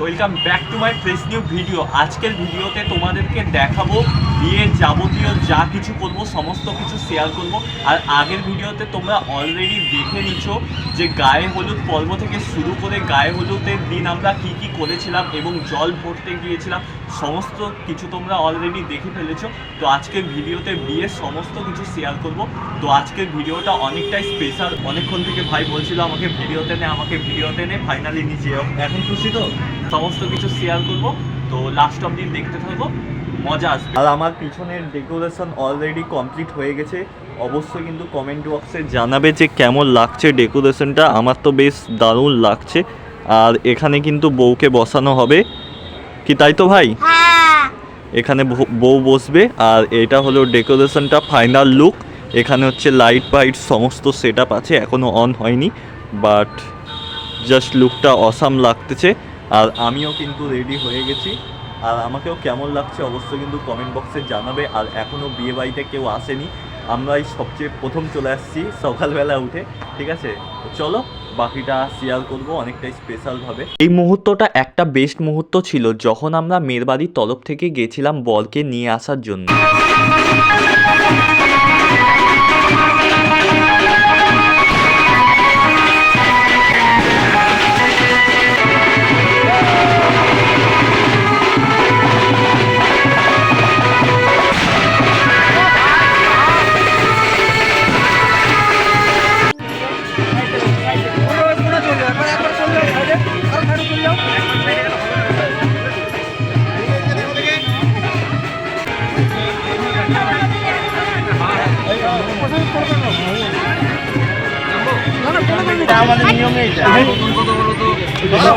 Welcome back to my fresh new video আজকের ভিডিওতে তোমাদেরকে দেখাবো বিয়ের যাবতীয় যা কিছু করব, সমস্ত কিছু শেয়ার করব। আর আগের ভিডিওতে তোমরা অলরেডি দেখে নিছো যে গায়ে হলুদ পর্ব থেকে শুরু করে গায়ে হলুদের দিন আমরা কি কি করেছিলাম এবং জল ভরতে গিয়েছিলাম, সমস্ত কিছু তোমরা অলরেডি দেখে ফেলেছো। তো আজকের ভিডিওতে বিয়ের সমস্ত কিছু শেয়ার করব। তো আজকের ভিডিওটা অনেকটাই স্পেশাল অনেকক্ষণ থেকে ভাই বলছিল আমাকে ভিডিওতে নে, আমাকে ভিডিওতে নে ফাইনালি নিচে এখন খুশি তো? সমস্ত কিছু শেয়ার করব। তো লাস্ট অব দিন দেখতে থাকব মজা আসবে। আর আমার পিছনের ডেকোরেশন অলরেডি কমপ্লিট হয়ে গেছে। অবশ্যই কিন্তু কমেন্ট বক্সে জানাবে যে কেমন লাগছে ডেকোরেশনটা আমার তো বেশ দারুণ লাগছে। আর এখানে কিন্তু বউকে বসানো হবে। কি তাই তো ভাই? হ্যাঁ। এখানে বউ- বউ বসবে। আর এটা হলো ডেকোরেশনটা ফাইনাল লুক এখানে হচ্ছে লাইট ফাইট সমস্ত সেট আপ আছে। এখনও অন হয়নি। বাট জাস্ট লুকটা অসাম লাগতেছে। আর আমিও কিন্তু রেডি হয়ে গেছি। আর আমাকেও কেমন লাগছে অবশ্যই কিন্তু কমেন্ট বক্সে জানাবে। আর এখনও বিয়ে বাড়িতে কেউ আসেনি। আমরাই সবচেয়ে প্রথম চলে আসছি সকালবেলা উঠে, ঠিক আছে? চলো, বাকিটা শেয়ার করব অনেকটাই স্পেশালভাবে এই মুহূর্তটা একটা বেস্ট মুহূর্ত ছিল যখন আমরা মেয়ের বাড়ির তরফ থেকে গেছিলাম বরকে নিয়ে আসার জন্য।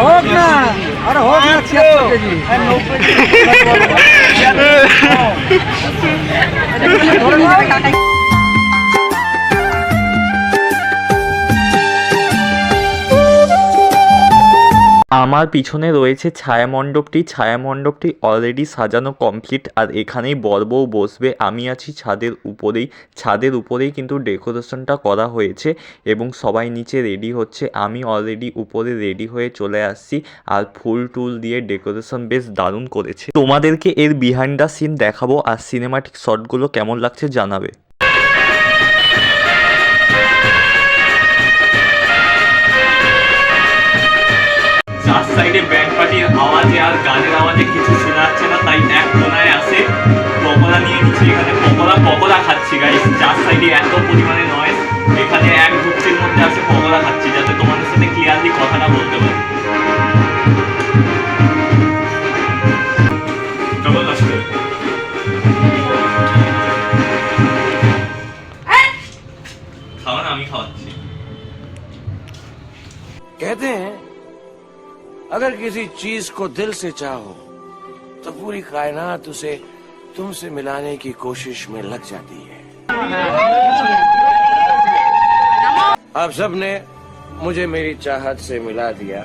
হোক না আরে হোক না ছিয়াত্তর কেজি। আমার পিছনে রয়েছে ছায়ামণ্ডপটি। ছায়ামণ্ডপটি অলরেডি সাজানো কমপ্লিট আর এখানেই বর বউ বসবে। আমি আছি ছাদের উপরেই। ছাদের উপরেই কিন্তু ডেকোরেশনটা করা হয়েছে এবং সবাই নিচে রেডি হচ্ছে। আমি অলরেডি উপরে রেডি হয়ে চলে আসছি, আর ফুল টুল দিয়ে ডেকোরেশন বেশ দারুণ করেছে। তোমাদেরকে এর বিহাইন্ড দ্য সিন দেখাবো, আর সিনেমাটিক শটগুলো কেমন লাগছে জানাবে। সাইডে ব্যান্ড পার্টির আওয়াজে আর গানের আওয়াজে কিছু শোনা যাচ্ছে না, তাই এক কোনায় আসে পকোড়া নিয়ে নিচ্ছি এখানে। পকোড়া পকোড়া খাচ্ছি গাইস চার সাইডে এত পরিমাণে নয় এখানে এক अगर किसी चीज़ को दिल से चाहो तो पूरी कायनात उसे तुमसे मिलाने की कोशिश में लग जाती है। आप सबने मुझे मेरी चाहत से मिला दिया।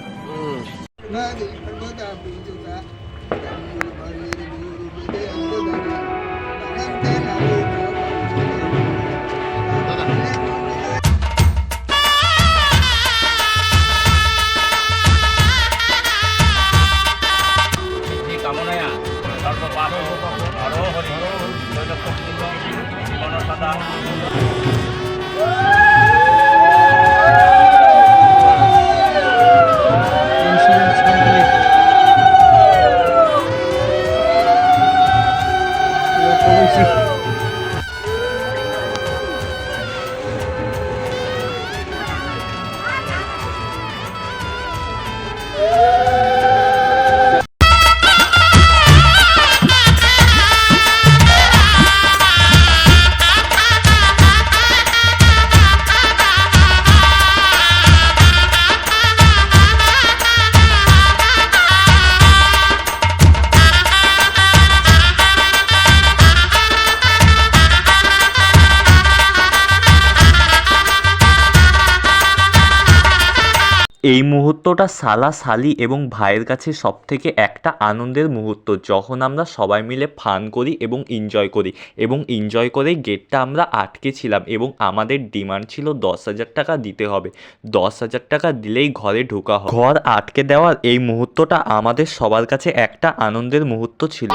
এই মুহূর্তটা সালা সালি এবং ভাইয়ের কাছে সব থেকে একটা আনন্দের মুহূর্ত, যখন আমরা সবাই মিলে ফান করি এবং এনজয় করি। এবং এনজয় করে গেটটা আমরা আটকে ছিলাম এবং আমাদের ডিমান্ড ছিল দশ হাজার টাকা দিতে হবে। দশ হাজার টাকা দিলেই ঘরে ঢোকা হয় ঘর আটকে দেওয়ার এই মুহূর্তটা আমাদের সবার কাছে একটা আনন্দের মুহূর্ত ছিল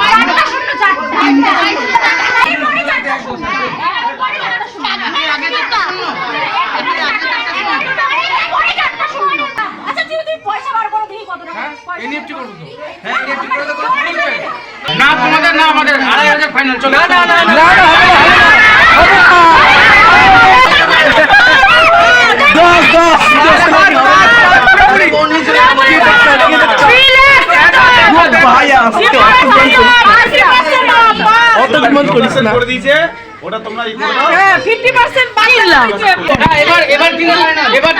চারটা শূন্য চারটা আচ্ছা তুমি তুমি পয়সা বার করো দেখি কত টাকা এনএফটি করব তো হ্যাঁ এনএফটি করে তো হাজার না আমাদের করে দিয়েছে এবার